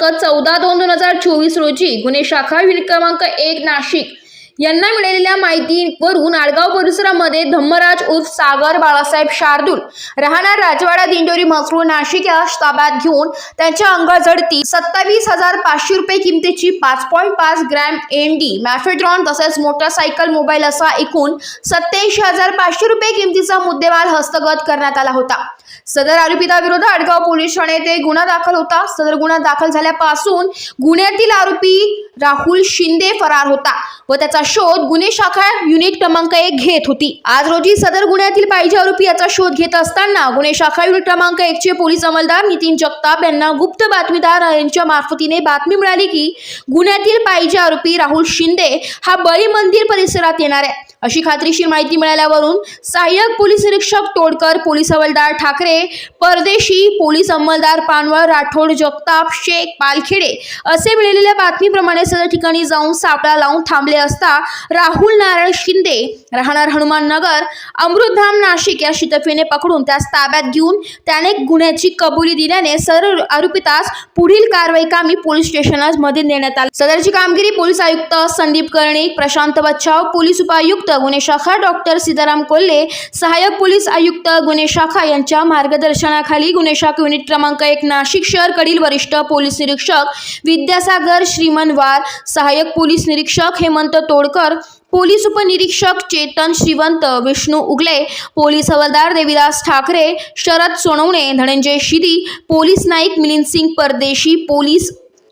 दिनांक चौदा दोन दोन हजार चोवीस रोजी गुन्हे शाखा क्रमांक एक नाशिक. यांना मिळालेल्या माहितीवरून आडगाव परिसरामध्ये धम्मराज उर्फ सागर बाळासाहेब शार्दूल राहणार राजवाडा दिंडोरी म्हसरूळ नाशिक या ताब्यात घेऊन त्यांच्या अंगाजडती सत्तावीस हजार पाचशे रुपये किमतीची पाच पॉईंट पाच ग्रॅम एन डी मॅफेड्रॉन तसेच मोटरसायकल मोबाईल असा एकूण सत्याऐंशी हजार पाचशे रुपये किमतीचा मुद्देमाल हस्तगत करण्यात आला होता. सदर आरोपिताविरोधात आडगाव पोलीस ठाणे गुन्हा दाखल होता. सदर गुन्हा दाखल झाल्यापासून गुन्ह्यातील आरोपी राहुल शिंदे फरार होता व त्याचा शोध गुन्हे शाखा युनिट क्रमांक एक घेत होती. आज रोजी सदर गुन्ह्यातील पाहिजे आरोपी याचा शोध घेत असताना गुन्हे शाखा युनिट क्रमांक एक चे पोलीस अंमलदार नितीन जगताप यांना गुप्त बातमीदार यांच्या मार्फतीने बातमी मिळाली की गुन्ह्यातील पाहिजे आरोपी राहुल शिंदे हा बळी मंदिर परिसरात येणार आहे. अशी खात्रीशीर माहिती मिळाल्यावरून सहाय्यक पोलीस निरीक्षक तोडकर पोलीस हवालदार ठाकरे परदेशी पोलीस अंमलदार पानवळ राठोड जगताप शेख पालखेडे असे मिळालेल्या बातमीप्रमाणे सदर ठिकाणी जाऊन सापळा लावून थांबले असता राहुल नारायण शिंदे राहणार हनुमान नगर अमृतधाम नाशिक या शितफीने पकडून त्यास ताब्यात घेऊन त्याने गुन्ह्याची कबुली दिल्याने सदर आरोपितास पुढील कारवाई कामी पोलीस स्टेशनमध्ये नेण्यात आली. सदरची कामगिरी पोलीस आयुक्त संदीप कर्णिक प्रशांत बच्चाव पोलीस उपायुक्त गुन्हे शाखा डॉक्टर सीताराम कोल्हे सहाय्यक पोलीस आयुक्त गुन्हे शाखा यांच्या मार्गदर्शनाखाली गुन्हे शाखा युनिट क्रमांक एक नाशिक शहरकडील वरिष्ठ पोलीस निरीक्षक विद्यासागर श्रीमनवार सहाय्यक पोलीस निरीक्षक हेमंत तोडकर पोलीस उपनिरीक्षक चेतन श्रीवंत विष्णू उगले पोलीस हवालदार देविदास ठाकरे शरद सोनवणे धनंजय शिदी पोलीस नाईक मिलिंद सिंग परदेशी पोलीस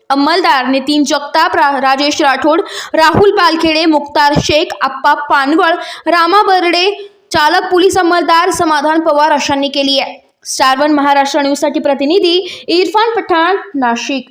अंमलदार नितीन जगताप रा राजेश राठोड राहुल पालखेडे मुक्तार शेख आप्पा पानवळ रामा बर्डे चालक पोलीस अंमलदार समाधान पवार अशांनी केली आहे. स्टार वन महाराष्ट्र न्यूजसाठी प्रतिनिधी इरफान पठाण नाशिक.